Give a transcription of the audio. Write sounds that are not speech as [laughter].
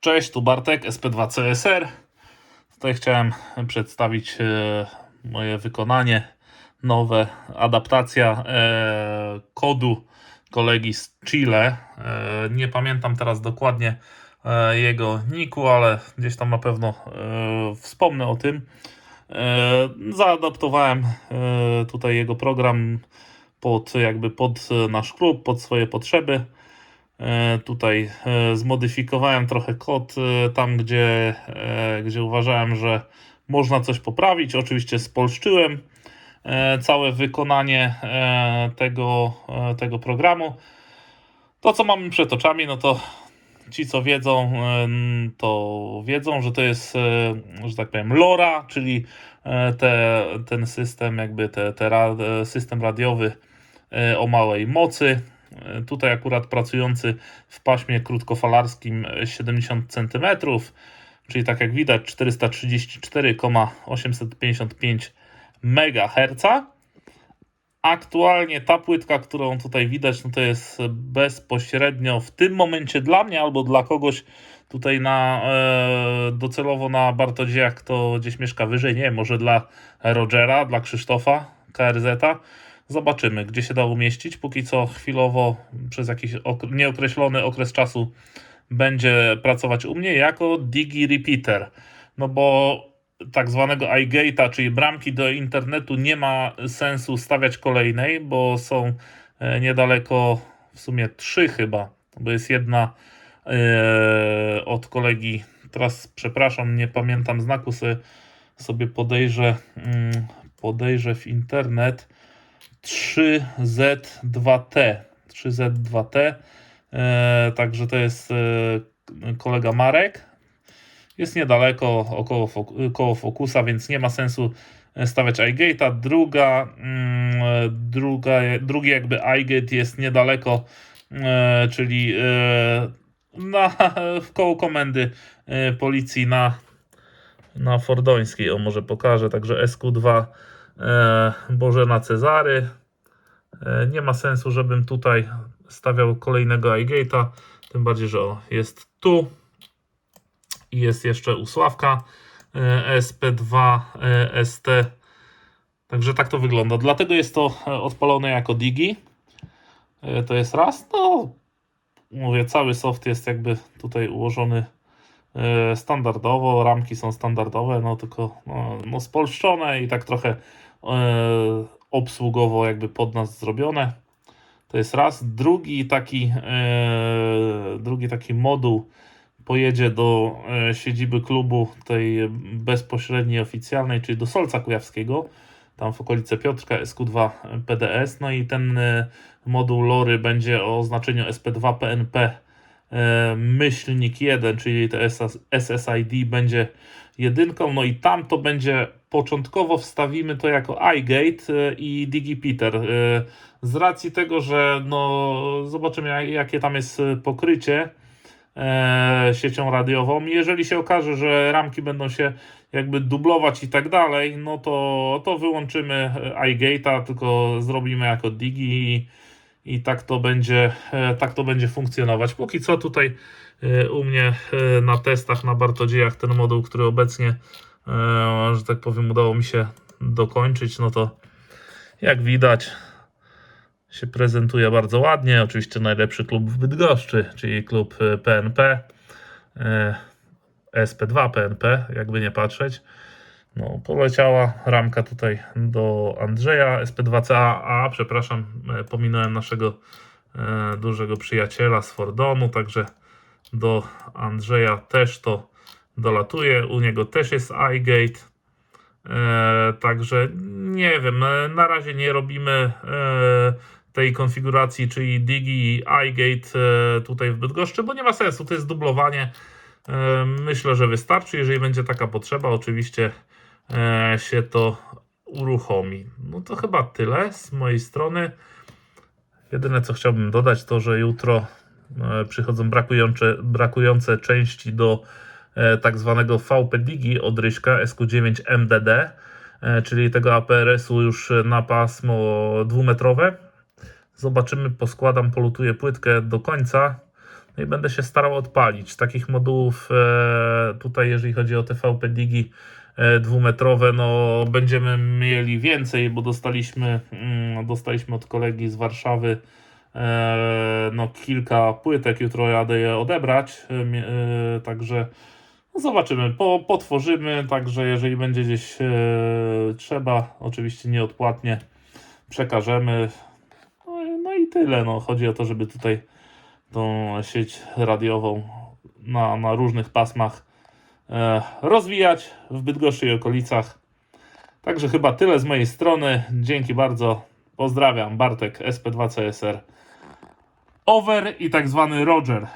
Cześć, tu Bartek, SP2CSR. Tutaj chciałem przedstawić e, moje wykonanie, nowe, adaptacja e, kodu kolegi z Chile. E, nie pamiętam teraz dokładnie jego niku, ale gdzieś tam na pewno wspomnę o tym. Zaadaptowałem tutaj jego program pod jakby pod nasz klub, pod swoje potrzeby. E, Tutaj e, zmodyfikowałem trochę kod e, tam, gdzie, gdzie uważałem, że można coś poprawić. Oczywiście spolszczyłem całe wykonanie tego, tego programu. To, co mamy przed oczami, no to ci, co wiedzą, to wiedzą, że to jest, że tak powiem, LoRa, czyli te, ten system, jakby te, te system radiowy o małej mocy. E, Tutaj akurat pracujący w paśmie krótkofalarskim e, 70 cm, czyli tak jak widać 434,855 MHz. Aktualnie ta płytka, którą tutaj widać, no to jest bezpośrednio w tym momencie dla mnie albo dla kogoś tutaj na e, docelowo na Bartodziejach, kto gdzieś mieszka wyżej, nie może dla Rogera, dla Krzysztofa, KRZ-a. Zobaczymy, gdzie się da umieścić. Póki co chwilowo przez jakiś ok- nieokreślony okres czasu będzie pracować u mnie jako Digi Repeater. No bo tak zwanego iGate'a, czyli bramki do internetu, nie ma sensu stawiać kolejnej, bo są e, niedaleko, w sumie trzy chyba, bo jest jedna e, od kolegi. Teraz przepraszam, nie pamiętam znaku, sobie, sobie podejrzę, mm, podejrzę w internet. 3Z2T. 3Z2T. E, także to jest e, kolega Marek. Jest niedaleko, około koło Focusa, więc nie ma sensu e, stawiać iGate'a. Druga, mm, e, druga, drugi jakby iGate jest niedaleko, e, czyli na, w [laughs] koło komendy policji na, na Fordońskiej. O, może pokażę. Także SQ2 e, Bożena Cezary. E, nie ma sensu, żebym tutaj stawiał kolejnego iGate'a. Tym bardziej, że o, jest tu i jest jeszcze u Sławka e, SP2 e, ST. Także tak to wygląda. Dlatego jest to e, odpalone jako Digi. E, To jest raz. No, mówię, cały soft jest jakby tutaj ułożony e, standardowo. Ramki są standardowe, no tylko no, no spolszczone i tak trochę e, obsługowo jakby pod nas zrobione. To jest raz. Drugi taki, e, drugi taki moduł pojedzie do e, siedziby klubu tej bezpośredniej oficjalnej, czyli do Solca Kujawskiego, tam w okolice Piotrka SQ2 PDS. No i ten e, moduł LORY będzie o znaczeniu SP2 PNP e, myślnik 1, czyli to SSID będzie jedynką. No i tam to będzie początkowo wstawimy to jako iGate e, i DigiPeter. E, Z racji tego, że no zobaczymy jak- jakie tam jest e, pokrycie e, siecią radiową. Jeżeli się okaże, że ramki będą się jakby dublować i tak dalej, no to, to wyłączymy e, iGate'a, tylko zrobimy jako Digi i, tak to będzie e, tak to będzie funkcjonować. Póki co tutaj e, u mnie e, na testach na Bartodziejach ten moduł, który obecnie że tak powiem udało mi się dokończyć, no to jak widać się prezentuje bardzo ładnie. Oczywiście najlepszy klub w Bydgoszczy, czyli klub PNP, e, SP2 PNP, jakby nie patrzeć. No, poleciała ramka tutaj do Andrzeja SP2CA, a przepraszam, e, pominąłem naszego e, dużego przyjaciela z Fordonu, także do Andrzeja też to dolatuje. U niego też jest iGate. E, także nie wiem, e, na razie nie robimy e, tej konfiguracji, czyli Digi i iGate e, tutaj w Bydgoszczy, bo nie ma sensu, to jest dublowanie. E, myślę, że wystarczy, jeżeli będzie taka potrzeba, oczywiście się to uruchomi. No to chyba tyle z mojej strony. Jedyne co chciałbym dodać to, że jutro e, przychodzą brakujące, brakujące części do e, tak zwanego VP Digi od Ryśka SQ9 MDD, e, czyli tego APRS-u już na pasmo dwumetrowe. Zobaczymy, poskładam, polutuję płytkę do końca. No i będę się starał odpalić. Takich modułów e, tutaj, jeżeli chodzi o TVP Digi e, dwumetrowe, no będziemy mieli więcej, bo dostaliśmy, mm, dostaliśmy od kolegi z Warszawy e, no kilka płytek. Jutro jadę je odebrać, także no zobaczymy, po, potworzymy, także jeżeli będzie gdzieś trzeba, oczywiście nieodpłatnie przekażemy. No, no i tyle. No. Chodzi o to, żeby tutaj tą sieć radiową na, na różnych pasmach e, rozwijać w Bydgoszczy i okolicach. Także chyba tyle z mojej strony. Dzięki bardzo. Pozdrawiam. Bartek SP2CSR. Over i tak zwany Roger.